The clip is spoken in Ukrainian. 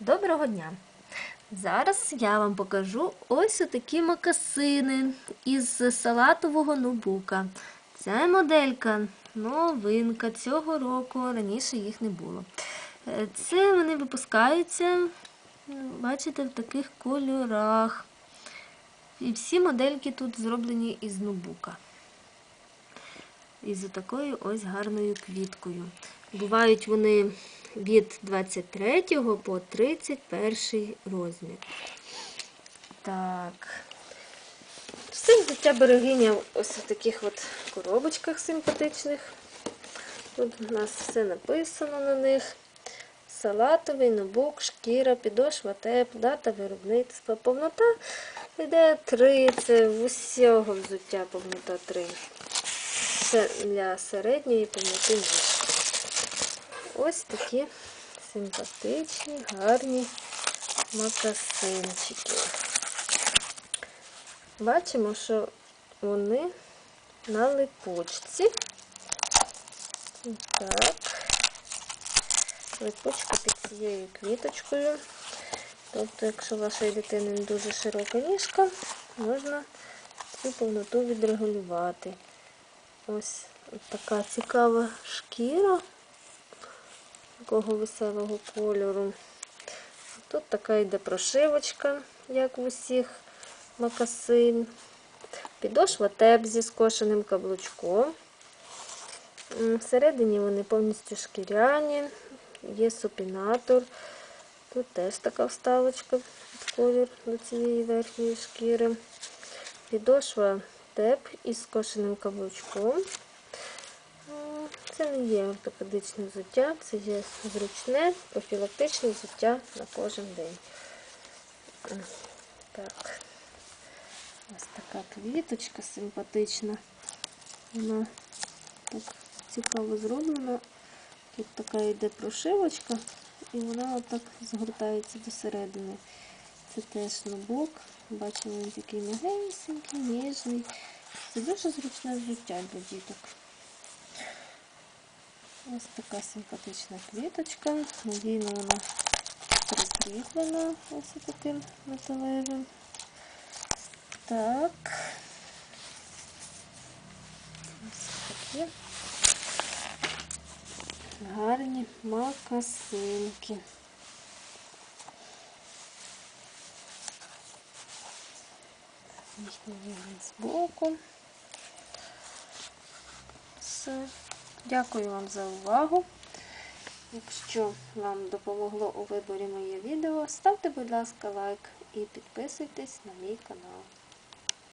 Доброго дня! Зараз я вам покажу ось такі макасини із салатового нубука. Ця моделька новинка цього року, раніше їх не було. Е, Це вони випускаються, бачите, в таких кольорах. І всі модельки тут зроблені із нубука. Із такою ось гарною квіткою. Бувають вони від 23 по 31 розмір. Так. Все взуття берегиня ось в таких от коробочках симпатичних. Тут у нас все написано на них. Салатовий, нобук, шкіра, підошва, теп, дата виробництва. Повнота йде 3, це в усього взуття повнота 3. Це для середньої повноти ніж. Ось такі симпатичні, гарні макасинчики. Бачимо, що вони на липучці. Так. Липучка під цією квіточкою. Тобто, якщо вашої дитини не дуже широка ніжка, можна цю повноту відрегулювати. Ось така цікава шкіра такого веселого кольору. Тут така йде прошивочка, як в усіх макасин. Підошва теп зі скошеним каблучком. Всередині вони повністю шкіряні, є супінатор. Тут теж така вставочка під колір до цієї верхньої шкіри. Підошва теп із скошеним каблучком. Це не є ортопедичне взуття, це є зручне профілактичне взуття на кожен день. Так. Ось така квіточка симпатична. Вона так цікаво зроблена. Тут така йде прошивочка, і вона отак згортається до середини. Це теж нобок. Бачимо, він такий мягенький, ніжний. Це дуже зручне взуття для діток. Ось така симпатична квіточка. Надійно вона прикріплена ось таким металевим. Так. Ось такі гарні макасинки. Їхній вигляд збоку. Все. Дякую вам за увагу. Якщо вам допомогло у виборі моє відео, ставте, будь ласка, лайк і підписуйтесь на мій канал.